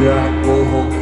Якого